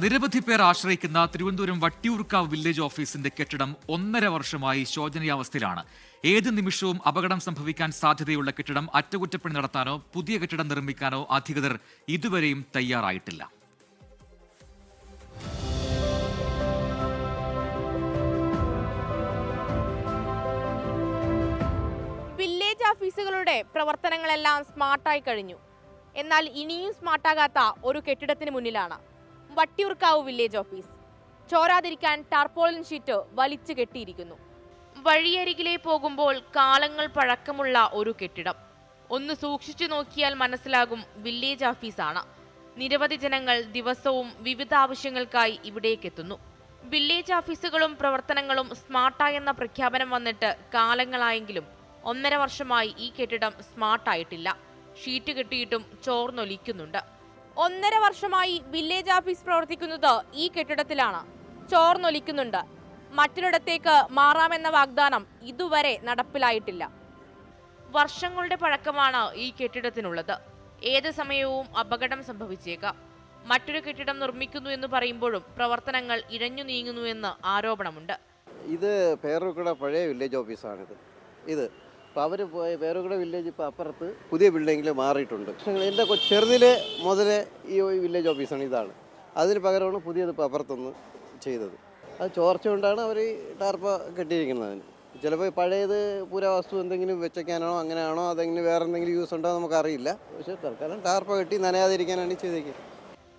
നിരവധി പേർ ആശ്രയിക്കുന്ന തിരുവനന്തപുരം വട്ടിയൂർക്കാവ് വില്ലേജ് ഓഫീസിന്റെ കെട്ടിടം ഒന്നര വർഷമായി ശോചനീയാവസ്ഥയിലാണ്. ഏത് നിമിഷവും അപകടം സംഭവിക്കാൻ സാധ്യതയുള്ള കെട്ടിടം അറ്റകുറ്റപ്പണി നടത്താനോ പുതിയ കെട്ടിടം നിർമ്മിക്കാനോ അധികൃതർ ഇതുവരെയും തയ്യാറായിട്ടില്ല. വില്ലേജ് ഓഫീസുകളുടെ പ്രവർത്തനങ്ങളെല്ലാം സ്മാർട്ടായി കഴിഞ്ഞു. എന്നാൽ ഇനിയും സ്മാർട്ടാകാത്ത ഒരു കെട്ടിടത്തിന് മുന്നിലാണ്. Vattiyoorkavu village office. ചോരാതിരിക്കാൻ tarpaulin sheet വലിച്ചു കെട്ടിയിരിക്കുന്നു. വഴിയരികിലെ പോകുമ്പോൾ കാലങ്ങൾ പഴക്കമുള്ള ഒരു കെട്ടിടം. ഒന്ന് സൂക്ഷിച്ചു നോക്കിയാൽ മനസ്സിലാകും വില്ലേജ് ഓഫീസാണ്. നിരവധി ജനങ്ങൾ ദിവസവും വിവിധ ആവശ്യങ്ങൾക്കായി ഇവിടേക്കെത്തുന്നു വില്ലേജ് ഓഫീസുകളും പ്രവർത്തനങ്ങളും സ്മാർട്ടായെന്ന പ്രഖ്യാപനം വന്നിട്ട് കാലങ്ങളായെങ്കിലും ഒന്നര വർഷമായി ഈ കെട്ടിടം സ്മാർട്ടായിട്ടില്ല. ഷീറ്റ് കെട്ടിയിട്ടും ചോർന്നൊലിക്കുന്നുണ്ട്. ഒന്നര വർഷമായി വില്ലേജ് ഓഫീസ് പ്രവർത്തിക്കുന്നത് ഈ കെട്ടിടത്തിലാണ്. ചോർന്നൊലിക്കുന്നുണ്ട്. മറ്റൊരിടത്തേക്ക് മാറാമെന്ന വാഗ്ദാനം ഇതുവരെ നടപ്പിലായിട്ടില്ല. വർഷങ്ങളുടെ പഴക്കമാണ് ഈ കെട്ടിടത്തിനുള്ളത്. ഏത് സമയവും അപകടം സംഭവിച്ചേക്കാം. മറ്റൊരു കെട്ടിടം നിർമ്മിക്കുന്നു എന്ന് പറയുമ്പോഴും പ്രവർത്തനങ്ങൾ ഇഴഞ്ഞു നീങ്ങുന്നുവെന്ന് ആരോപണമുണ്ട്. ഇത് പേരൂർക്കട പഴയ വില്ലേജ് ഓഫീസാണിത് ഇത് അപ്പോൾ അവർ പോയ വേറൊരു വില്ലേജ് ഇപ്പോൾ അപ്പുറത്ത് പുതിയ ബിൽഡിങ്ങിൽ മാറിയിട്ടുണ്ട്. പക്ഷേ എന്റെ കൊ- ചെറുതിലെ മുതലേ ഈ വില്ലേജ് ഓഫീസാണ് ഇതാണ്. അതിന് പകരമാണ് പുതിയത് ഇപ്പോൾ അപ്പുറത്തൊന്ന് ചെയ്തത്. അത് ചോർച്ച കൊണ്ടാണ് അവർ ടാർപ്പ കെട്ടിയിരിക്കുന്നത് അതിന്. ചിലപ്പോൾ പഴയത് പുരാവസ്തു എന്തെങ്കിലും വെച്ചേക്കാനാണോ അങ്ങനെയാണോ അതെങ്കിലും വേറെ എന്തെങ്കിലും യൂസ് ഉണ്ടോ നമുക്കറിയില്ല. പക്ഷേ തൽക്കാലം ടാർപ്പ കെട്ടി നനയാതിരിക്കാനാണ് ചെയ്തേക്കുന്നത്.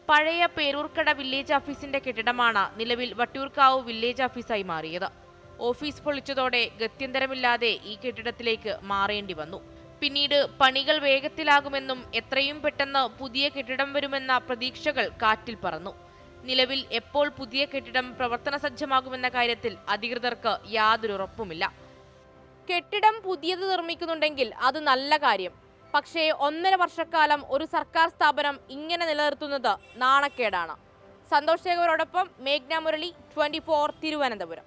പഴയ പേരൂർക്കട വില്ലേജ് ഓഫീസിന്റെ കെട്ടിടമാണ് നിലവിൽ വട്ടിയൂർക്കാവ് വില്ലേജ് ഓഫീസായി മാറിയത്. ഓഫീസ് പൊളിച്ചതോടെ ഗത്യന്തരമില്ലാതെ ഈ കെട്ടിടത്തിലേക്ക് മാറേണ്ടി വന്നു. പിന്നീട് പണികൾ വേഗത്തിലാകുമെന്നും എത്രയും പെട്ടെന്ന് പുതിയ കെട്ടിടം വരുമെന്ന പ്രതീക്ഷകൾ കാറ്റിൽ പറന്നു. നിലവിൽ എപ്പോൾ പുതിയ കെട്ടിടം പ്രവർത്തന സജ്ജമാകുമെന്ന കാര്യത്തിൽ അധികൃതർക്ക് യാതൊരു ഉറപ്പുമില്ല. കെട്ടിടം പുതിയത് നിർമ്മിക്കുന്നുണ്ടെങ്കിൽ അത് നല്ല കാര്യം. പക്ഷേ ഒന്നര വർഷക്കാലം ഒരു സർക്കാർ സ്ഥാപനം ഇങ്ങനെ നിലനിർത്തുന്നത് നാണക്കേടാണ്. സന്തോഷ് ശേഖരോടൊപ്പം മേഘ്ന മുരളി ട്വന്റി തിരുവനന്തപുരം.